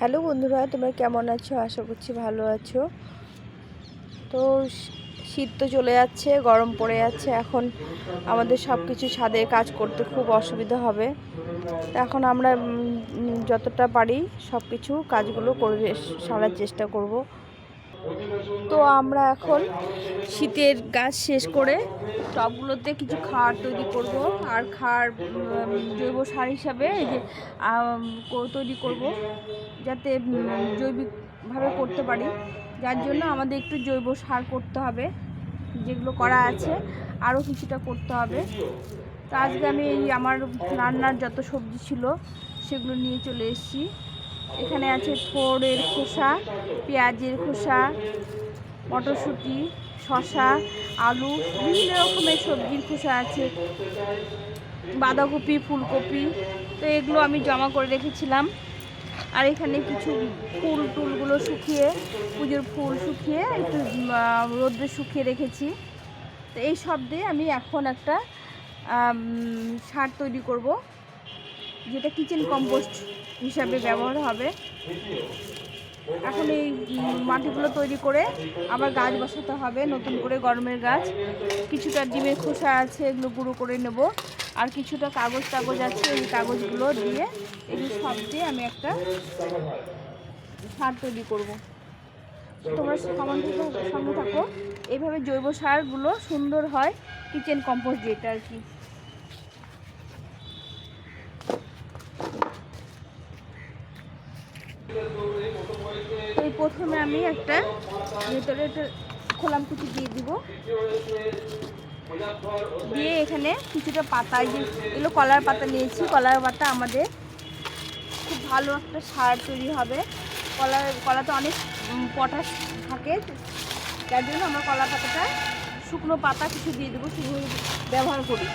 Hello বন্ধুরা, তোমরা কেমন আছো? আশা করছি ভালো আছো। তো শীত তো চলে যাচ্ছে, গরম পড়ে যাচ্ছে, এখন আমাদের সব কিছু ছাদে কাজ করতে খুব অসুবিধা হবে। এখন আমরা যতটা পারি সব কিছু কাজগুলো করে সারার চেষ্টা করব। তো আমরা এখন শীতের গাছ শেষ করে টবগুলোতে কিছু খাবার তৈরি করব আর উম, জৈব সার হিসাবে যে তৈরি করব যাতে জৈবিকভাবে করতে পারি। যার জন্য আমাদের একটু জৈব সার করতে হবে যেগুলো করা আছে আরও কিছুটা করতে হবে। তো আজকে আমি এই আমার রান্নার যত সবজি ছিল সেগুলো নিয়ে চলে এসেছি। এখানে আছে থোড়ের খোসা, পেঁয়াজের খোসা, মটরশুঁটি, শসা, আলু, বিভিন্ন রকমের সবজির খোসা আছে। বাঁধাকপি, ফুলকপি, তো এগুলো আমি জমা করে রেখেছিলাম। আর এখানে কিছু ফুল টুলগুলো শুকিয়ে, পুজোর ফুল শুকিয়ে একটু রোদ্রে শুকিয়ে রেখেছি। তো এই সব দিয়ে আমি এখন একটা সার তৈরি করব। যেটা কিচেন কম্পোস্ট হিসাবে ব্যবহার হবে। এখন এই মাটিগুলো তৈরি করে আবার গাছ বসাতে হবে, নতুন করে গরমের গাছ। কিছুটা ডিমের খোসা আছে, এগুলো গুঁড়ো করে নেব। আর কিছুটা কাগজ টাগজ আছে, এই কাগজগুলো দিয়ে এগুলো সব দিয়ে আমি একটা সার তৈরি করব। তোমরা সমান সঙ্গে থাকো। এইভাবে জৈব সারগুলো সুন্দর হয় কিচেন কম্পোস্ট যেটা আর কি। প্রথমে আমি একটা ভেতরে একটা খোলাম কিছু দিয়ে দিব। দিয়ে এখানে কিছুটা পাতা এগুলো কলার পাতা নিয়েছি, কলার পাতা আমাদের খুব ভালো একটা সার তৈরি হবে। কলা কলাতে অনেক পটাশ থাকে, যার জন্য আমরা কলা পাতাটা শুকনো পাতা কিছু দিয়ে দেবো শুকনো ব্যবহার করি।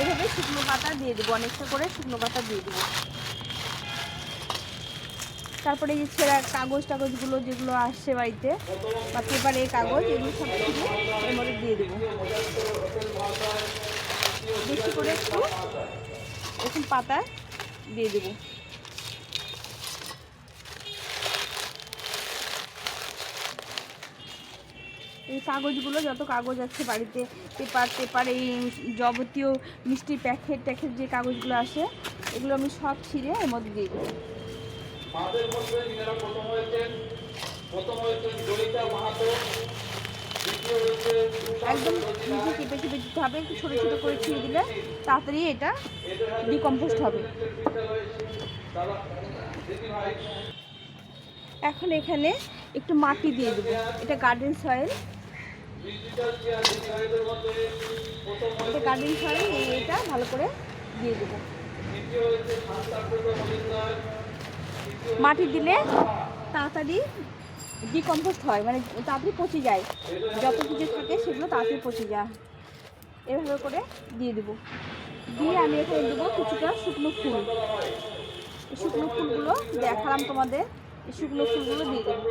এভাবে শুকনো পাতা দিয়ে দেবো, অনেকটা করে শুকনো পাতা দিয়ে দেবো। তারপরে এই যে ছেঁড়া কাগজ টাগজগুলো যেগুলো আসছে বাড়িতে, বা পেপারের কাগজ, এগুলো সব কিছু এর মধ্যে দিয়ে দেবো। বেশি করে একটু এরকম পাতা দিয়ে দেবো। এই কাগজগুলো, যত কাগজ আছে বাড়িতে পেপার পেপার এই যাবতীয় মিষ্টি প্যাকেট, ট্যাকেট যে কাগজগুলো আসে, এগুলো আমি সব ছিঁড়ে এর মধ্যে দিয়ে দেবো। মাদের মধ্যে যিনারা প্রথম হয়েছেন প্রথম হয়েছেন মাহাতো দ্বিতীয় হয়েছে একদম নিচে কেটে কেটে দিতে হবে একটু ছোটো ছোটো করে ছিঁড়ে দিলে তাড়াতাড়ি এটা ডিকম্পোস্ট হবে। এখন এখানে একটু মাটি দিয়ে দেবো। এটা গার্ডেন সয়েল এটা গার্ডেন সয়েল এটা ভালো করে দিয়ে দেবো। মাটি দিলে তাড়াতাড়ি ডিকম্পোস্ট হয় মানে তাড়াতাড়ি পচে যায়। যত কিছু থাকে সেগুলো তাড়াতাড়ি পচে যায়। এভাবে করে দিয়ে দেবো। দিয়ে আমি এখানে দেবো কিছুটা শুকনো ফুল। শুকনো ফুলগুলো দেখালাম তোমাদের। এই শুকনো ফুলগুলো দিয়ে দেবো।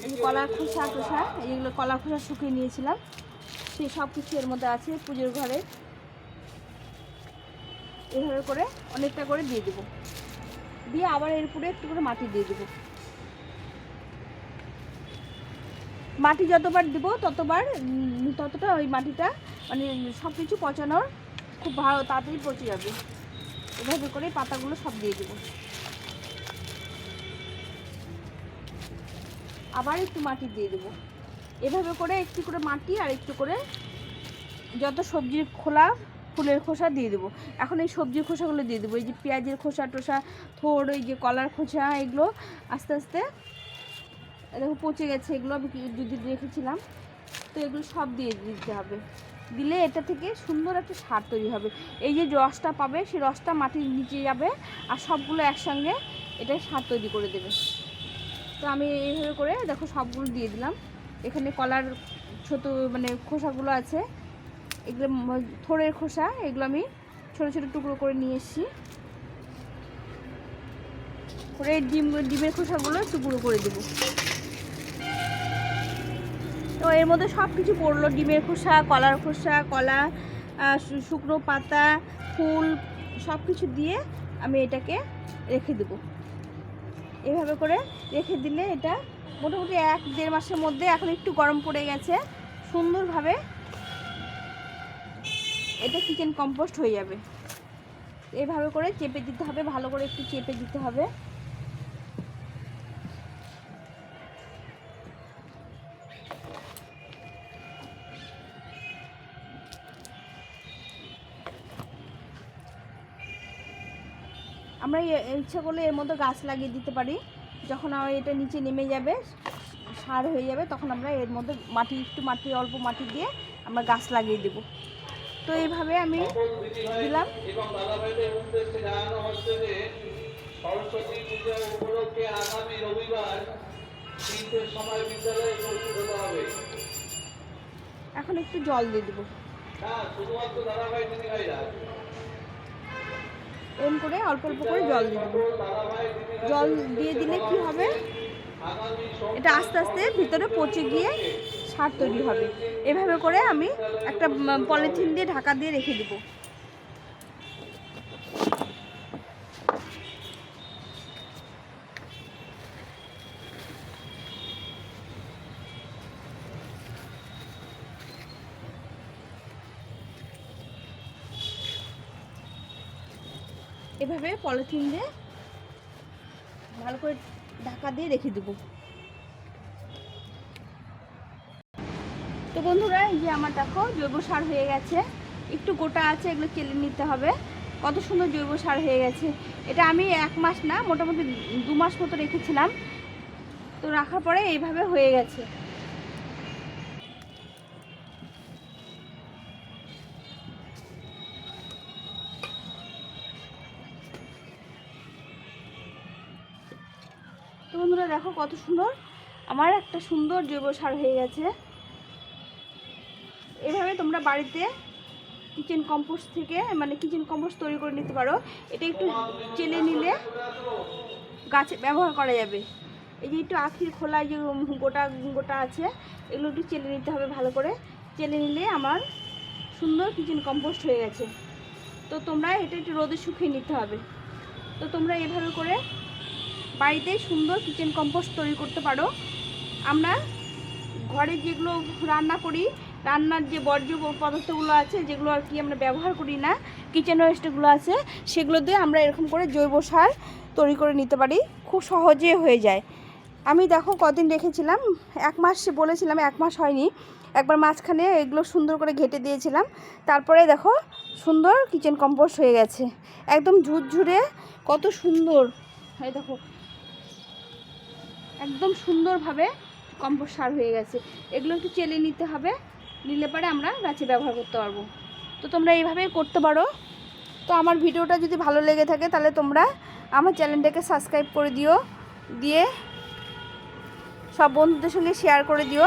যে কলার খোসা টোসা, এইগুলো কলার খোসা শুকিয়ে নিয়েছিলাম। সেই সব কিছু এর মধ্যে আছে পুজোর ঘরে। এভাবে করে অনেকটা করে দিয়ে দেবো। দিয়ে আবার এর উপরে একটু করে মাটি দিয়ে দেবো। মাটি যতবার দিব, ততবার ততটা ওই মাটিটা মানে সব কিছু পচানোর খুব ভালো তাড়াতাড়ি পচে যাবে। এভাবে করে পাতাগুলো সব দিয়ে দেবো। আবার একটু মাটি দিয়ে দেবো। এভাবে করে একটু করে মাটি আর একটু করে যত সবজির খোলা ফুলের খোসা দিয়ে দেবো। এখন এই সবজির খোসাগুলো দিয়ে দেবো। এই যে পেঁয়াজের খোসা টোসা, থোড় ওই যে কলার খোসা, এগুলো আস্তে আস্তে দেখো পচে গেছে। এগুলো আমি দুদিন রেখেছিলাম, তো এগুলো সব দিয়ে দিতে হবে। দিলে এটা থেকে সুন্দর একটা সার তৈরি হবে। এই যে রসটা পাবে সেই রসটা মাটির নিচে যাবে আর সবগুলো একসঙ্গে এটা সার তৈরি করে দেবে। তো আমি এইভাবে করে দেখো সবগুলো দিয়ে দিলাম। এখানে কলার ছোট মানে খোসাগুলো আছে। এগুলো থোড়ের খোসা, এগুলো আমি ছোটো ছোটো টুকরো করে নিয়ে এসেছি। করে ডিম, ডিমের খোসাগুলো গুঁড়ো করে দেবো। তো এর মধ্যে সব কিছু পড়ল, ডিমের খোসা, কলার খোসা, কলা শুকনো পাতা, ফুল সব কিছু দিয়ে আমি এটাকে রেখে দেবো। এভাবে করে রেখে দিলে এটা মোটামুটি এক দেড় মাসের মধ্যে এখন একটু গরম পড়ে গেছে, সুন্দরভাবে এটা কিচেন কম্পোস্ট হয়ে যাবে। এভাবে করে চেপে দিতে হবে, ভালো করে একটু চেপে দিতে হবে। আমরা ইচ্ছা করলে এর মধ্যে গাছ লাগিয়ে দিতে পারি। যখন আমার এটা নিচে নেমে যাবে, সার হয়ে যাবে, তখন আমরা এর মধ্যে মাটি, একটু মাটি, অল্প মাটি দিয়ে আমরা গাছ লাগিয়ে দেব। তো এইভাবে আমি দিলাম। এখন একটু জল দিয়ে দেবো। এরকম করে অল্প অল্প করে জল দিয়ে জল দিয়ে দিলে কি হবে? এটা আস্তে আস্তে ভিতরে পচে গিয়ে সার তৈরি হবে। এভাবে করে আমি একটা পলিথিন দিয়ে ঢাকা দিয়ে রেখে দেবো। এভাবে পলিথিন দিয়ে ভালো করে ঢাকা দিয়ে রেখে দেবো। তো বন্ধুরা, এই যে আমার দেখো, জৈব সার হয়ে গেছে। একটু গোটা আছে, এগুলো কেলে নিতে হবে। কত সুন্দর জৈব সার হয়ে গেছে। এটা আমি এক মাস না, মোটামুটি দু মাস মতো রেখেছিলাম। তো রাখার পরে এইভাবে হয়ে গেছে। তো বন্ধুরা, দেখো কত সুন্দর। আমার একটা সুন্দর জৈব সার হয়ে গেছে। তোমরা বাড়িতে কিচেন কম্পোস্ট থেকে মানে কিচেন কম্পোস্ট তৈরি করে নিতে পারো। এটা একটু চেলে নিলে গাছে ব্যবহার করা যাবে। এই যে একটু আখির খোলা যে গোটা গোটা আছে, এগুলো একটু চেলে নিতে হবে ভালো করে। চেলে নিলে আমার সুন্দর কিচেন কম্পোস্ট হয়ে গেছে। তো তোমরা এটা একটু রোদে শুকিয়ে নিতে হবে। তো তোমরা এভাবে করে বাড়িতে সুন্দর কিচেন কম্পোস্ট তৈরি করতে পারো। আমরা ঘরে যেগুলো রান্না করি রান্নার যে বর্জ্য পদার্থগুলো আছে, যেগুলো আর কি আমরা ব্যবহার করি না কিচেন ওয়েস্টগুলো আছে, সেগুলো দিয়ে আমরা এরকম করে জৈব সার তৈরি করে নিতে পারি। খুব সহজে হয়ে যায়। আমি দেখো কদিন রেখেছিলাম, এক মাস বলেছিলাম, এক মাস হয়নি। একবার মাঝখানে এগুলো সুন্দর করে ঘেটে দিয়েছিলাম। তারপরে দেখো সুন্দর কিচেন কম্পোস্ট হয়ে গেছে। একদম ঝুরঝুরে, কত সুন্দর। এই দেখো, একদম সুন্দরভাবে কম্পোস্ট সার হয়ে গেছে। এগুলো একটু চেলে নিতে হবে। নিলে পরে আমরা গাছে ব্যবহার করতে পারব। তো তোমরা এইভাবেই করতে পারো। তো আমার ভিডিওটা যদি ভালো লেগে থাকে, তাহলে তোমরা আমার চ্যানেলটাকে সাবস্ক্রাইব করে দিও। দিয়ে সব বন্ধুদের সঙ্গে শেয়ার করে দিও।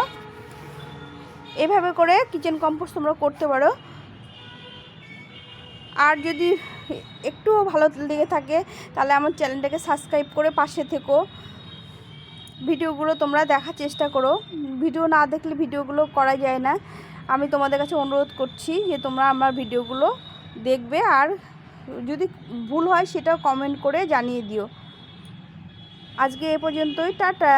এভাবে করে কিচেন কম্পোস্ট তোমরা করতে পারো। আর যদি একটুও ভালো লেগে থাকে, তাহলে আমার চ্যানেলটাকে সাবস্ক্রাইব করে পাশে থেকো। ভিডিওগুলো তোমরা দেখার চেষ্টা করো। ভিডিও না দেখলে ভিডিওগুলো করা যায় না। আমি তোমাদের কাছে অনুরোধ করছি যে তোমরা আমার ভিডিওগুলো দেখবে আর যদি ভুল হয় সেটাও কমেন্ট করে জানিয়ে দিও। আজকে এ পর্যন্তই, টাটা।